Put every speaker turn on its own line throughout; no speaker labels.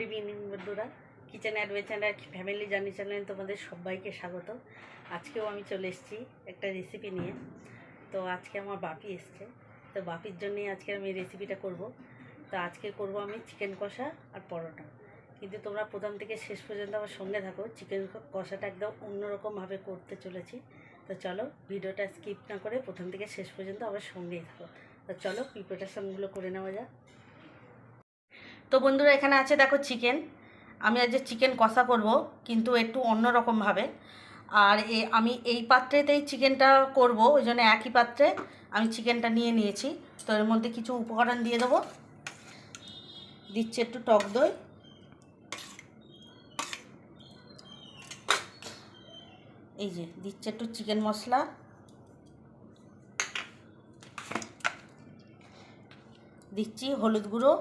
Good evening বন্ধুরা। Kitchen adventure family journey চ্যানেলে তোমাদের সবাইকে স্বাগত আজকেও আমি চলে এসেছি একটা রেসিপি নিয়ে। তো আজকে আমার বাপি এসছে। তো বাপির জন্যই আজকে আমি রেসিপিটা করব। তো আজকে করব আমি চিকেন কষা আর পরোটা। কিন্তু তোমরা প্রথম থেকে শেষ পর্যন্ত আমার সঙ্গে থাকো। চিকেন কষাটা একদম অন্যরকমভাবে করতে চলেছি। তো চলো ভিডিওটা স্কিপ না করে প্রথম থেকে শেষ পর্যন্ত আমার সঙ্গেই থাকো। তো চলো প্রিপারেশানগুলো করে নেওয়া যাক। তো বন্ধুরা এখানে আছে দেখো চিকেন আমি আজ চিকেন কষা করব, কিন্তু একটু অন্যরকমভাবে আর এ, আমি এই পাত্রেতেই চিকেনটা করব, ওই জন্য একই পাত্রে আমি চিকেনটা নিয়ে নিয়েছি। তো এর মধ্যে কিছু উপকরণ দিয়ে দেবো। দিচ্ছে একটু টক দই। এই যে, দিচ্ছে একটু চিকেন মশলা। দিচ্ছি হলুদ গুঁড়ো।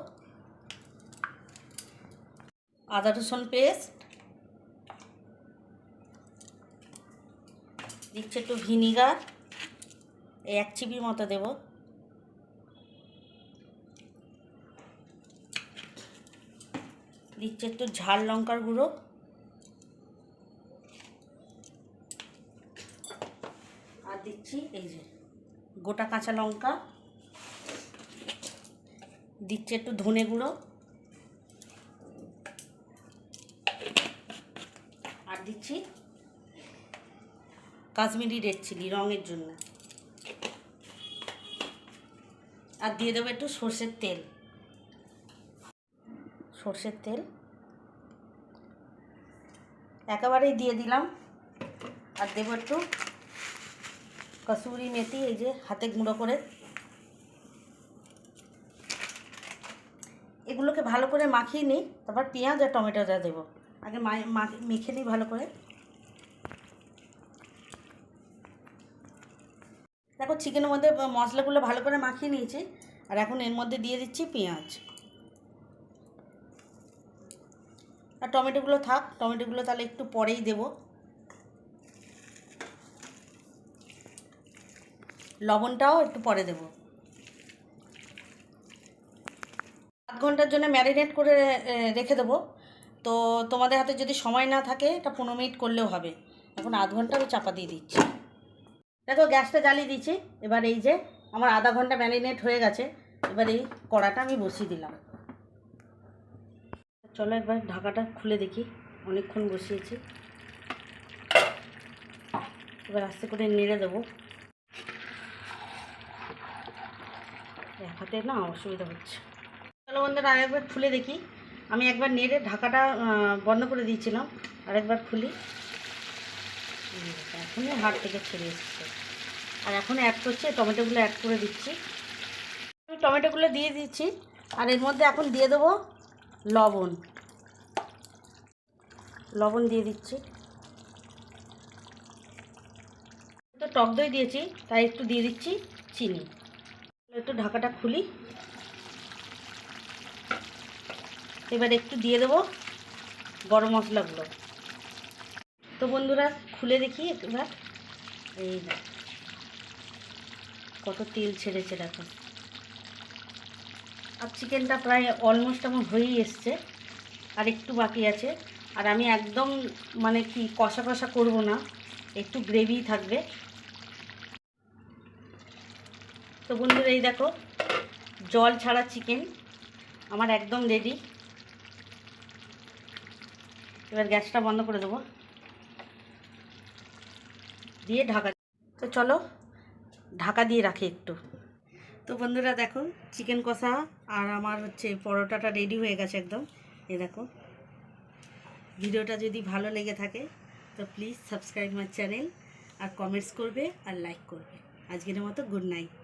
আদা রসুন পেস্ট, দিচ্ছে একটু ভিনিগার, এই এক চিপির মতো দেব। দিচ্ছে একটু ঝাল লঙ্কার গুঁড়ো। আর দিচ্ছি এই যে গোটা কাঁচা লঙ্কা। দিচ্ছে একটু ধনে গুঁড়ো। দিচ্ছি। কাশ্মীরি রেড চিলি রঙের জন্য। আর দিয়ে দেবো একটু সর্ষের তেল। সর্ষের তেল। একেবারেই দিয়ে দিলাম। আর দেবো একটু কসুরি মেথি, এই যে হাতে গুঁড়ো করে। এগুলোকে ভালো করে মাখিয়ে নিই, তারপর পেঁয়াজ আর টমেটোটা দেবো। আগে মেখে নিই ভালো করে। দেখো চিকেনের মধ্যে মশলাগুলো ভালো করে মাখিয়ে নিয়েছি। আর এখন এর মধ্যে দিয়ে দিচ্ছি পেঁয়াজ। আর টমেটোগুলো থাক, টমেটোগুলো তাহলে একটু পরেই দেব। লবণটাও একটু পরে দেব। আধ ঘণ্টার জন্য ম্যারিনেট করে রেখে দেবো। তো তোমাদের হাতে যদি সময় না থাকে, এটা পনেরো মিনিট করলেও হবে। এখন আধ ঘণ্টা আমি চাপা দিয়ে দিচ্ছি। দেখো, গ্যাসটা জ্বালিয়ে দিচ্ছি। এবার এই যে আমার আধা ঘণ্টা ম্যারিনেট হয়ে গেছে, এবার এই কড়াটা আমি বসিয়ে দিলাম। চলো একবার ঢাকাটা খুলে দেখি। অনেকক্ষণ বসিয়েছি। এবার আস্তে করে নেড়ে দেবো। এক হাতে না অসুবিধা হচ্ছে। চলো বন্ধুরা, আরেকবার খুলে দেখি। আমি একবার নেড়ে ঢাকাটা বন্ধ করে দিয়েছিলাম, আরেকবার খুলি। এখনই হাট থেকে ছেড়ে এসছে। আর এখন অ্যাড করছি, টমেটোগুলো অ্যাড করে দিচ্ছি। টমেটোগুলো দিয়ে দিচ্ছি, আর এর মধ্যে এখন দিয়ে দেবো লবণ। লবণ দিয়ে দিচ্ছি। তো টক দই দিয়েছি, তাই একটু দিয়ে দিচ্ছি চিনি। একটু ঢাকাটা খুলি। এবার একটু দিয়ে দেবো গরম মশলাগুলো। তো বন্ধুরা, খুলে দেখি এবার। এই কত তেল ছেড়েছে দেখো। আর চিকেনটা প্রায় অলমোস্ট আমার হয়েই এসছে, আর একটু বাকি আছে। আর আমি একদম মানে কি কষা কষা করব না, একটু গ্রেভি থাকবে। তো বন্ধুরা, এই দেখো, জল ছাড়া চিকেন আমার একদম রেডি এবার গ্যাসটা বন্ধ করে দেবো। দিয়ে ঢাকা তো চলো, ঢাকা দিয়ে রাখি একটু। তো বন্ধুরা দেখো, চিকেন কষা আর আমার হচ্ছে পরোটাটা রেডি হয়ে গেছে একদম। এ দেখো, ভিডিওটা যদি ভালো লেগে থাকে, তো প্লিজ সাবস্ক্রাইব মাই চ্যানেল আর কমেন্টস করবে আর লাইক করবে। আজকের মতো গুড নাইট